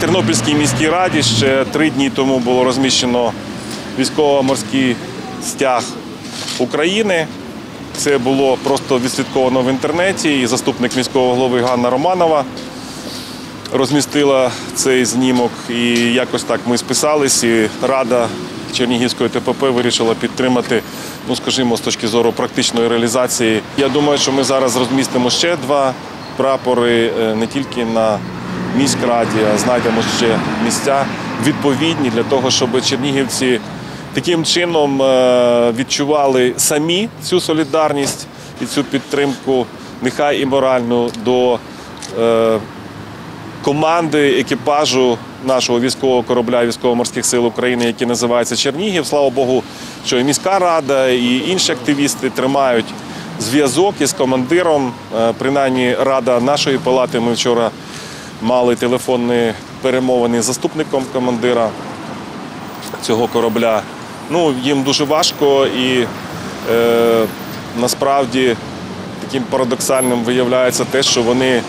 Тернопільській міській раді ще три дні тому було розміщено військово-морський стяг України. Це було просто відслідковано в інтернеті, і заступник міського голови Ганна Романова розмістила цей знімок. І якось так ми списались, і Рада Чернігівської ТПП вирішила підтримати, ну скажімо, з точки зору практичної реалізації. Я думаю, що ми зараз розмістимо ще два прапори е, не тільки на міськраді, знайдемо ще місця відповідні для того, щоб чернігівці таким чином е, відчували самі цю солідарність і цю підтримку, нехай і моральну до е, команди екіпажу нашого військового корабля військово-морських сил України, який називається Чернігів. Слава Богу, що і міська рада, і інші активісти тримають зв'язок із командиром. Е, Принаймні, рада нашої палати. Ми вчора мали телефонні перемовини з заступником командира цього корабля. Ну, їм дуже важко і е, насправді таким парадоксальним виявляється те, що вони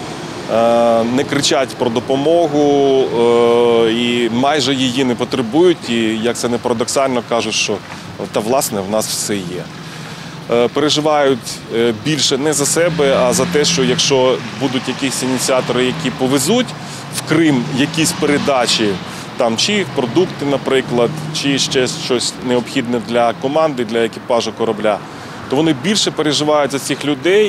е, не кричать про допомогу е, і майже її не потребують. І як це не парадоксально кажуть, що та власне в нас все є. Е, Переживають е, більше не за себе, а за те, що якщо будуть якісь ініціатори, які повезуть в Крим якісь передачі, там чи продукти, наприклад, чи ще щось необхідне для команди, для екіпажу корабля, то вони більше переживають за цих людей.